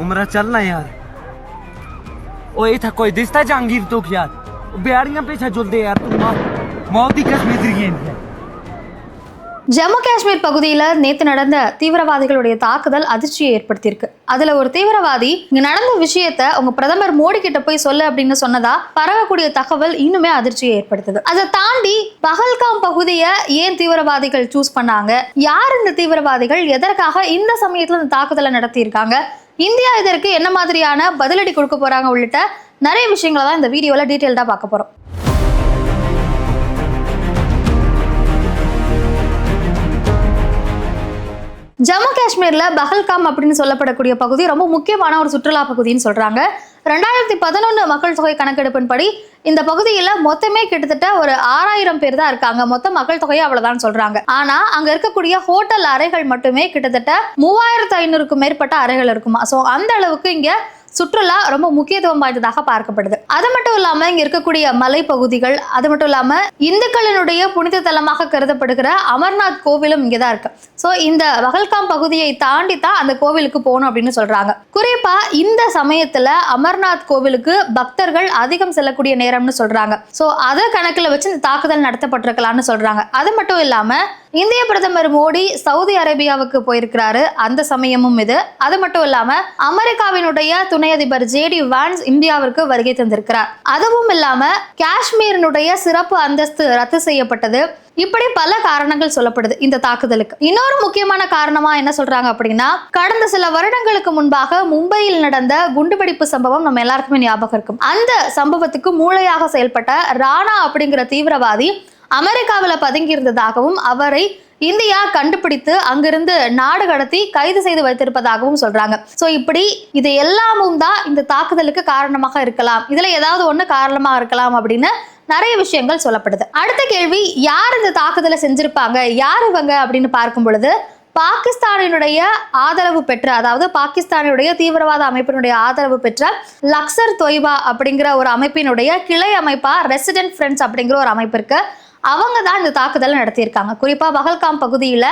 उमरा चलना यार ओए था कोई दिसता जहांगीर तो यार बिहारियां पीछे जुलते यार तू मौ- मौत ही कश्मीर की है ஜம்மு காஷ்மீர் பகுதியில் நேத்து நடந்த தீவிரவாதிகளுடைய தாக்குதல் அதிர்ச்சியை ஏற்படுத்தியிருக்கு அதுல ஒரு தீவிரவாதி இங்க நடந்த விஷயத்த உங்க பிரதமர் மோடி கிட்ட போய் சொல்லு அப்படின்னு சொன்னதா பரவக்கூடிய தகவல் இன்னுமே அதிர்ச்சியை ஏற்படுத்துது அதை தாண்டி பகல்காம் பகுதியை ஏன் தீவிரவாதிகள் சூஸ் பண்ணாங்க யார் இந்த தீவிரவாதிகள் எதற்காக இந்த சமயத்துல இந்த தாக்குதலை நடத்தியிருக்காங்க இந்தியா இதற்கு என்ன மாதிரியான பதிலடி கொடுக்க போறாங்க உள்ளிட்ட நிறைய விஷயங்களை தான் இந்த வீடியோல டீட்டெயில்டா பார்க்க போறோம். ஜம்மு காஷ்மீர்ல பஹல்காம் அப்படின்னு சொல்லப்படக்கூடிய பகுதி ரொம்ப முக்கியமான ஒரு சுற்றுலா பகுதின்னு சொல்றாங்க. ரெண்டாயிரத்தி பதினொன்று மக்கள் தொகை கணக்கெடுப்பின்படி இந்த பகுதியில் மொத்தமே கிட்டத்தட்ட ஒரு ஆறாயிரம் பேர் தான் இருக்காங்க. மொத்த மக்கள் தொகையை அவ்வளவுதான் சொல்றாங்க. ஆனா அங்க இருக்கக்கூடிய ஹோட்டல் அறைகள் மட்டுமே கிட்டத்தட்ட மூவாயிரத்து ஐநூறுக்கும் மேற்பட்ட அறைகள் இருக்குமா? ஸோ அந்த அளவுக்கு இங்க சுற்றுலா ரொம்ப முக்கியத்துவம் வாய்ந்ததாக பார்க்கப்படுது. அது மட்டும் இல்லாம இங்க இருக்கக்கூடிய மலைப்பகுதிகள் அது மட்டும் இல்லாம இந்துக்களினுடைய புனித தலமாக கருதப்படுகிற அமர்நாத் கோவிலும் இங்கதான் இருக்கு. ஸோ இந்த வகல்காம் பகுதியை தாண்டி தான் அந்த கோவிலுக்கு போகணும் அப்படின்னு சொல்றாங்க. குறிப்பா இந்த சமயத்துல அமர்நாத் கோவிலுக்கு பக்தர்கள் அதிகம் செல்லக்கூடிய நேரம்னு சொல்றாங்க. ஸோ அதை கணக்குல வச்சு இந்த தாக்குதல் நடத்தப்பட்டிருக்கலாம்னு சொல்றாங்க. அது மட்டும் இல்லாம இந்திய பிரதமர் மோடி சவுதி அரேபியாவுக்கு போயிருக்கிறாரு. அந்த சமயமும் இது. அது மட்டும் இல்லாம அமெரிக்காவினுடைய துணை அதிபர் ஜேடி வான்ஸ் இந்தியாவிற்கு வருகை தந்திருக்கிறார். அதுவும் இல்லாம காஷ்மீரினுடைய சிறப்பு அந்தஸ்து ரத்து செய்யப்பட்டது. இப்படி பல காரணங்கள் சொல்லப்படுது இந்த தாக்குதலுக்கு. இன்னொரு முக்கியமான காரணமா என்ன சொல்றாங்க அப்படின்னா கடந்த சில வருடங்களுக்கு முன்பாக மும்பையில் நடந்த குண்டுவெடிப்பு சம்பவம் நம்ம எல்லாருக்குமே ஞாபகம் இருக்கும். அந்த சம்பவத்துக்கு மூளையாக செயல்பட்ட ராணா அப்படிங்கிற தீவிரவாதி அமெரிக்காவில் பதுங்கி இருந்ததாகவும் அவரை இந்தியா கண்டுபிடித்து அங்கிருந்து நாடு கடத்தி கைது செய்து வைத்திருப்பதாகவும் சொல்றாங்க. சோ இப்படி இது எல்லாமும் தான் இந்த தாக்குதலுக்கு காரணமாக இருக்கலாம். இதுல ஏதாவது ஒண்ணு காரணமா இருக்கலாம் அப்படின்னு நிறைய விஷயங்கள் சொல்லப்படுது. அடுத்த கேள்வி யார் இந்த தாக்குதலை செஞ்சிருப்பாங்க? யார் இவங்க? அப்படின்னு பார்க்கும் பொழுது பாகிஸ்தானினுடைய ஆதரவு பெற்ற அதாவது பாகிஸ்தானுடைய தீவிரவாத அமைப்பினுடைய ஆதரவு பெற்ற லக்சர் தொய்பா அப்படிங்கிற ஒரு அமைப்பினுடைய கிளை அமைப்பா ரெசிடென்ட் ஃப்ரெண்ட்ஸ் அப்படிங்கிற ஒரு அமைப்பு இருக்கு. அவங்க தான் இந்த தாக்குதலை நடத்தியிருக்காங்க. குறிப்பா பகல்காம் பகுதியில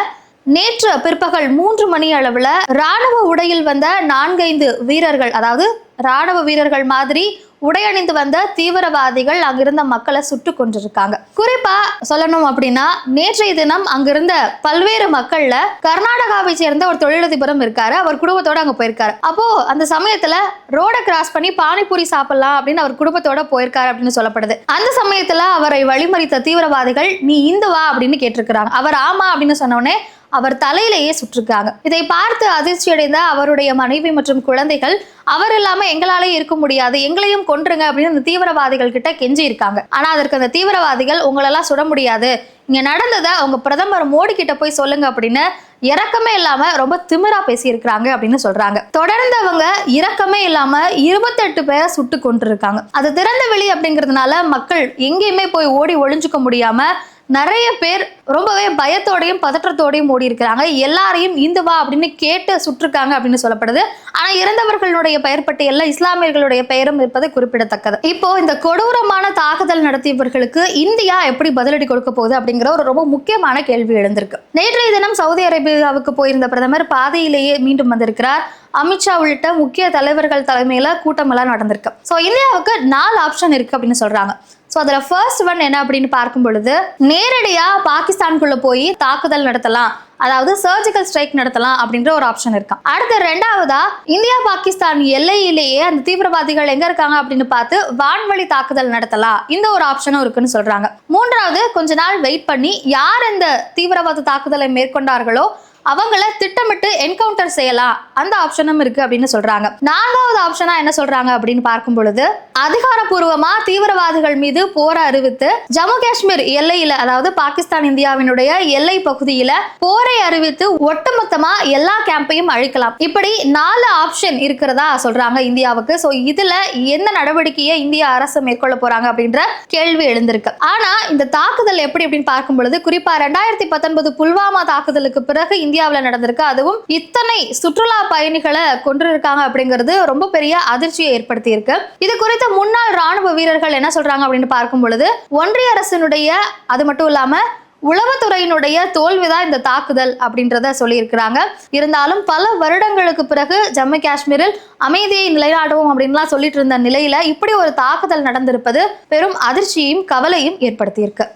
நேற்று பிற்பகல் மூன்று மணி அளவுல ராணுவ உடையில் வந்த நான்கைந்து வீரர்கள் அதாவது ராணுவ வீரர்கள் மாதிரி உடையணிந்து வந்த தீவிரவாதிகள் அங்கிருந்த மக்களை சுட்டு கொண்டிருக்காங்க குறிப்பா சொல்லணும் அப்படின்னா நேற்றைய தினம் அங்கிருந்த பல்வேறு மக்கள்ல கர்நாடகாவை சேர்ந்த ஒரு தொழிலதிபரும் இருக்காரு. அவர் குடும்பத்தோட அங்க போயிருக்காரு. அப்போ அந்த சமயத்துல ரோட கிராஸ் பண்ணி பானிபூரி சாப்பிடலாம் அப்படின்னு அவர் குடும்பத்தோட போயிருக்காரு அப்படின்னு சொல்லப்படுது. அந்த சமயத்துல அவரை வழிமறித்த தீவிரவாதிகள் நீ இந்துவா அப்படின்னு கேட்டிருக்கிறாங்க. அவர் ஆமா அப்படின்னு சொன்னோடனே அவர் தலையிலேயே சுட்டிருக்காங்க இதை பார்த்து அதிர்ச்சி அடைந்த அவருடைய மனைவி மற்றும் குழந்தைகள் அவர் இல்லாம எங்களாலே இருக்க முடியாது. எங்களையும் கொன்றுங்க அப்படின்னு அந்த தீவிரவாதிகள் கிட்ட கெஞ்சி இருக்காங்க ஆனா அதற்கு அந்த தீவிரவாதிகள் உங்களெல்லாம் சுட முடியாது. இங்க நடந்ததை உங்க பிரதமர் மோடி கிட்ட போய் சொல்லுங்க அப்படின்னு இறக்கமே இல்லாம ரொம்ப திமிரா பேசியிருக்கிறாங்க அப்படின்னு சொல்றாங்க. தொடர்ந்து அவங்க இறக்கமே இல்லாம இருபத்தெட்டு பேரை சுட்டு கொண்டிருக்காங்க அது திறந்த வெளி அப்படிங்கிறதுனால மக்கள் எங்கேயுமே போய் ஓடி ஒளிஞ்சுக்க முடியாம நிறைய பேர் ரொம்பவே பயத்தோடையும் பதற்றத்தோடையும் ஓடி இருக்கிறாங்க எல்லாரையும் இந்துவா அப்படின்னு கேட்டு சுற்றுருக்காங்க அப்படின்னு சொல்லப்படுது. ஆனா இறந்தவர்களுடைய பெயர் பட்டியல்ல இஸ்லாமியர்களுடைய பெயரும் இருப்பது குறிப்பிடத்தக்கது. இப்போ இந்த கொடூரமான தாக்குதல் நடத்தியவர்களுக்கு இந்தியா எப்படி பதிலடி கொடுக்க போகுது அப்படிங்கிற ஒரு ரொம்ப முக்கியமான கேள்வி எழுந்திருக்கு. நேற்றைய தினம் சவுதி அரேபியாவுக்கு போயிருந்த பிரதமர் பாதையிலேயே மீண்டும் வந்திருக்கிறார். அமித்ஷா உள்ளிட்ட முக்கிய தலைவர்கள் தலைமையில கூட்டம் எல்லாம் நடந்திருக்கு. ஸோ இந்தியாவுக்கு நாலு ஆப்ஷன் இருக்கு அப்படின்னு சொல்றாங்க. ஸோ அதில் ஃபர்ஸ்ட் ஒன் என்ன அப்படின்னு பார்க்கும் பொழுது நேரடியாக பாகிஸ்தான்குள்ளே போய் தாக்குதல் நடத்தலாம். அதாவது சர்ஜிக்கல் ஸ்ட்ரைக் நடத்தலாம் அப்படின்ற ஒரு ஆப்ஷன் இருக்கான் அடுத்து ரெண்டாவதா இந்தியா பாகிஸ்தான் எல்லையிலேயே அந்த தீவிரவாதிகள் எங்க இருக்காங்க அப்படின்னு பார்த்து வான்வழி தாக்குதல் நடத்தலாம். இந்த ஒரு ஆப்ஷனும் இருக்குன்னு சொல்றாங்க. மூன்றாவது கொஞ்ச நாள் வெயிட் பண்ணி யார் இந்த தீவிரவாத தாக்குதலை மேற்கொண்டார்களோ அவங்கள திட்டமிட்டு என்கவுண்டர் செய்யலாம். அந்த ஆப்ஷனும் இருக்கு அப்படின்னு சொல்றாங்க. நான்காவது ஆப்ஷனா என்ன சொல்றாங்க அப்படின்னு பார்க்கும் பொழுது அதிகாரப்பூர்வமா தீவிரவாதிகள் மீது போரை அறிவித்து ஜம்மு காஷ்மீர் எல்லையில அதாவது பாகிஸ்தான் இந்தியாவினுடைய எல்லை பகுதியில போரை அறிவித்து ஒட்டுமொத்தமா எல்லா கேம்பையும் அழிக்கலாம். இப்படி நாலு ஆப்ஷன் இருக்கிறதா சொல்றாங்க இந்தியாவுக்கு. சோ இதுல எந்த நடவடிக்கையை இந்திய அரசு மேற்கொள்ள போறாங்க அப்படின்ற கேள்வி எழுந்திருக்கு. ஆனா இந்த தாக்குதல் எப்படி அப்படின்னு பார்க்கும் பொழுது குறிப்பா ரெண்டாயிரத்தி பத்தொன்பது புல்வாமா தாக்குதலுக்கு பிறகு இந்தியாவில் நடந்திருக்கு. அதுவும் இத்தனை சுற்றுலா பயணிகளை கொண்டிருக்காங்க அப்படிங்கிறது ரொம்ப பெரிய அதிர்ச்சியை ஏற்படுத்தி இருக்கு இது குறித்து முன்னாள் ராணுவ வீரர்கள் என்ன சொல்றாங்க அப்படின்னு பார்க்கும் பொழுது ஒன்றிய அரசினுடைய அது மட்டும் இல்லாம உளவுத்துறையினுடைய தோல்விதான் இந்த தாக்குதல் அப்படின்றத சொல்லியிருக்கிறாங்க. இருந்தாலும் பல வருடங்களுக்கு பிறகு ஜம்மு காஷ்மீரில் அமைதியை நிலைநாட்டுவோம் அப்படின்லாம் சொல்லிட்டு இருந்த நிலையில இப்படி ஒரு தாக்குதல் நடந்திருப்பது பெரும் அதிர்ச்சியையும் கவலையும் ஏற்படுத்தியிருக்கு.